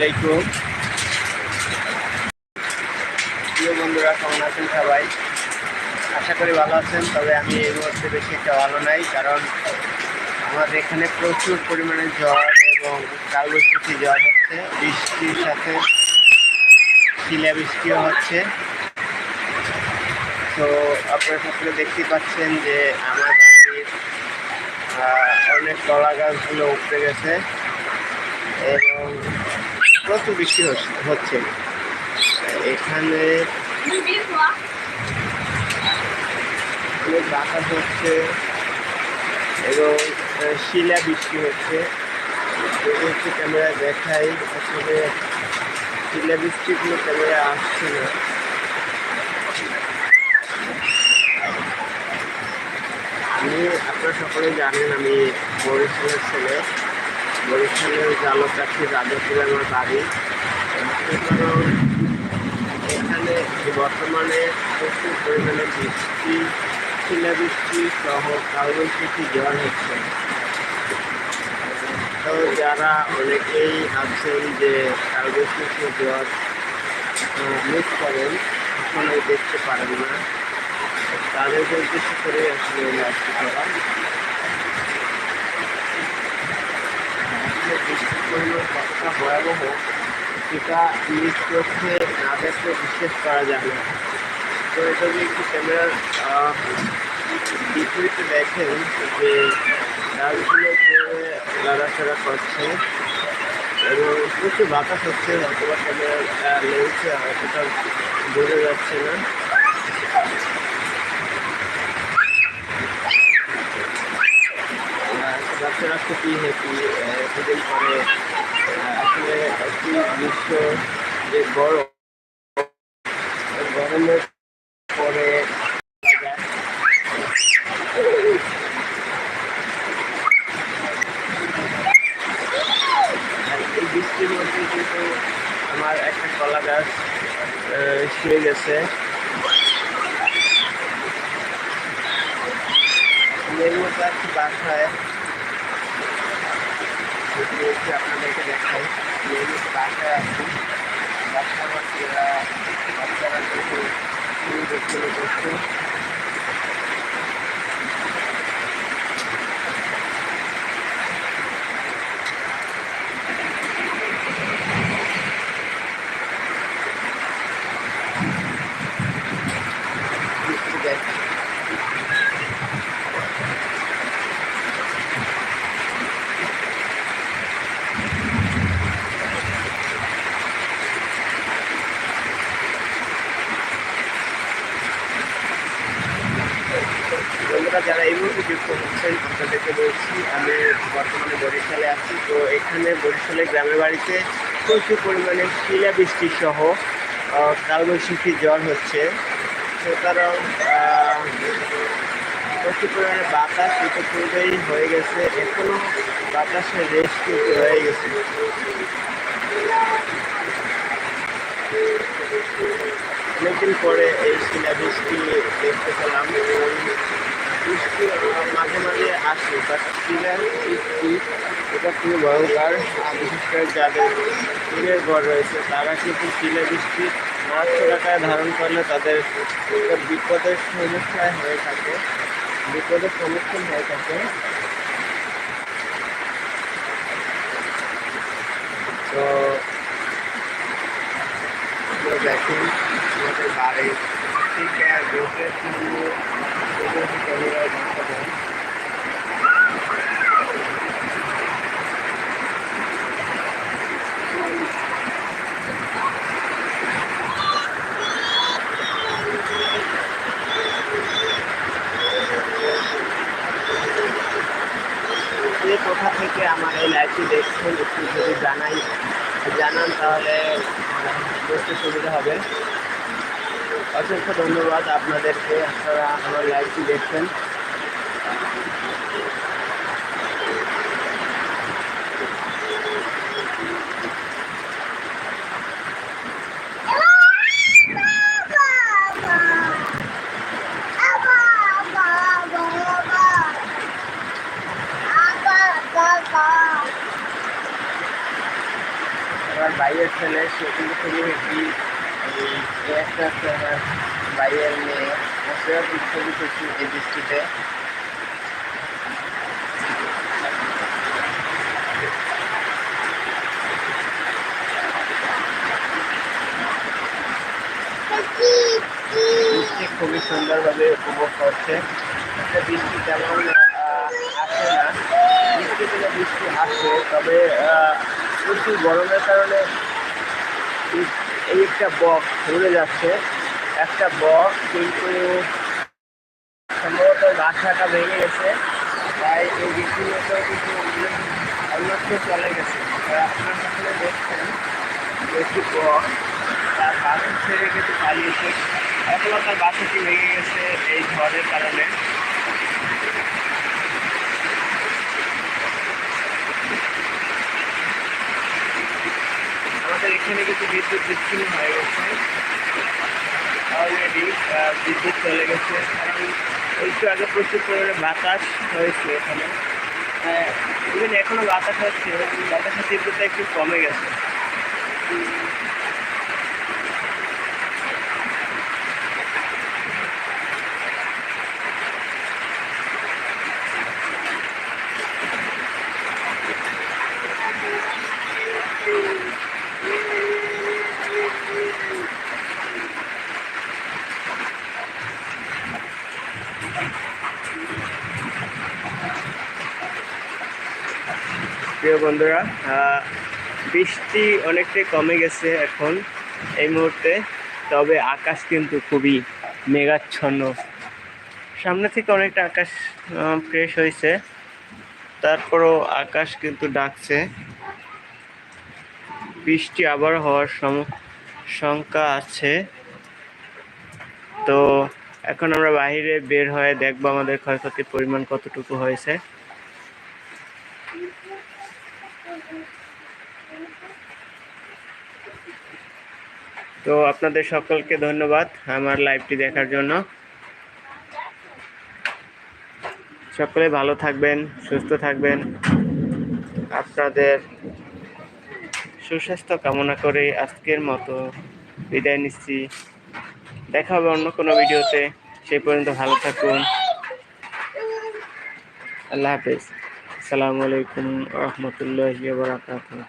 আলাইকুম প্রিয় বন্ধুরা, কেমন আছেন সবাই? আশা করি ভালো আছেন, তবে আমি এই মুহূর্তে বেশি একটা ভালো নাই, কারণ আমাদের এখানে প্রচুর পরিমাণে ঝড় এবং কালবৈশাখী ঝড় হচ্ছে, বৃষ্টির সাথে শিলা বৃষ্টিও হচ্ছে। তো আপনারা সকলে দেখতেই পাচ্ছেন যে আমার বাড়ির অনেক কলা গাছগুলো উপড়ে গেছে এবং প্রচুর বৃষ্টি হচ্ছে- এখানে বাতাস হচ্ছে এবং শিলা বৃষ্টি হচ্ছে। যদি ক্যামেরা দেখাই, আসলে শিলা বৃষ্টিগুলো ক্যামেরা আসছে না। আমি, আপনারা সকলে জানেন আমি বরিশালের ছেলে। বরিশালের জালকাঠি রাজাপুরে আমার বাড়ি কারণ এখানে বর্তমানে প্রচুর পরিমাণে বৃষ্টি শিলাবৃষ্টি সহ কালবৈশাখী ঝড় হচ্ছে তো যারা অনেকেই আছেন যে কালবৈশাখী ঝড় মিস করেন আসলে দেখতে পারেন না তাদেরকে উদ্দেশ্য করে আসলে করা আসলে কতটা ভয়াবহ সেটা নিজ চোখে না দেখলে বিশ্বাস করা যায় না তো এটা যদি একটু ক্যামেরার বিপরীতে দেখেন যে গাছগুলো লড়াচড়া করছে এবং প্রচুর বাতাস হচ্ছে অথবা ক্যামেরা লেন্সে অতটা বোঝা যাচ্ছে না বাচ্চারা খুবই হ্যাপি আসলে একটি যে গরম গরমের পরে আর এই বৃষ্টির মধ্যে কিন্তু আমার একটা কলা গাছ শুয়ে গেছে। এর মধ্যে একটু বাসায় যদি একটু আপনাদেরকে দেখাই মধ্যে বাসায় বাসার বাচ্চারা বাচ্চারা দেখতে করছে বৃষ্টি দেখছে বন্ধুরা যারা হচ্ছেন আপনাদেরকে বলছি আমি বর্তমানে বরিশালে আছি। তো এখানে বরিশালে গ্রামের বাড়িতে প্রচুর পরিমাণে শিলাবৃষ্টি সহ কালবৈশাখী জ্বর হচ্ছে। সুতরাং আহ, প্রচুর পরিমাণে বাতাস ইতিপূর্বেই হয়ে গেছে এখনও বাতাসের রেস কিন্তু হয়ে গেছে। অনেকদিন পরে এই শিলাবৃষ্টি দেখতে পেলাম। বৃষ্টি মাঝে মাঝে আসে বাট শিলার বৃষ্টি এটা খুবই ভয়ঙ্কর বিশেষ করে যাদের টিনের ঘর রয়েছে তারা কিন্তু শিলা বৃষ্টি মাছ টাকায় ধারণ করলে তাদের বিপদের সমস্যায় হয়ে থাকে বিপদের সম্মুখীন হয়ে থাকে তো দেখেন আমাদের বাড়ির ক্যামেরায় দেখাবেন যে কোথা থেকে আমার এই লাইভটি দেখছেন একটু যদি জানাই জানান তাহলে বুঝতে সুবিধা হবে। অসংখ্য ধন্যবাদ আপনাদেরকে। আপনারা আমার লাইভটি দেখছেন। আমার ভাই ছেলে সে কিন্তু খুবই একটা আমার ভাইয়ের মেয়ে। কিন্তু খুবই খুশি এই বৃষ্টিতে। বৃষ্টি খুবই সুন্দরভাবে উপভোগ করছে। একটা বৃষ্টি তেমন আসে না। বৃষ্টি থেকে বৃষ্টি আসে, তবে প্রচুর গরমের কারণে এই একটা বক উড়ে যাচ্ছে। একটা বক কিন্তু সম্ভবত বাসাটা ভেঙে গেছে। তাই এই রীতিমতো কিন্তু অন্যত্র চলে গেছে। আপনার সামনে দেখছেন একটি বক তার বাসা ছেড়ে কিন্তু পালিয়েছে। এখনও তার বাসাটি ভেঙে গেছে এই ঝড়ের কারণে। এখানে কিন্তু বিদ্যুৎ বিচ্ছিন্ন হয়ে গেছে। অলরেডি বিদ্যুৎ চলে গেছে। একটু আগে প্রচুর পরিমাণে বাতাস হয়েছে এখানে। ইভেন এখনও বাতাস হচ্ছে, বাতাসের তীব্রতা একটু কমে গেছে। প্রিয় বন্ধুরা বৃষ্টি অনেকটাই কমে গেছে এখন এই মুহূর্তে, তবে আকাশ কিন্তু খুবই মেঘাচ্ছন্ন। সামনে থেকে অনেকটা আকাশ ফ্রেশ হয়েছে। তারপরও আকাশ কিন্তু ডাকছে। বৃষ্টি আবার হওয়ার সম- শঙ্কা আছে। তো এখন আমরা বাইরে বের হয়ে দেখব আমাদের ক্ষয়ক্ষতির পরিমাণ কতটুকু হয়েছে। তো আপনাদের সকলকে ধন্যবাদ আমার লাইভটি দেখার জন্য। সকলে ভালো থাকবেন, সুস্থ থাকবেন। আপনাদের সুস্বাস্থ্য কামনা করে আজকের মতো বিদায় নিচ্ছি। দেখা হবে অন্য কোনো ভিডিওতে সেই পর্যন্ত ভালো থাকুন। আল্লাহ হাফেজ। আসসালামু আলাইকুম রহমতুল্লাহ বারাকাতুহ।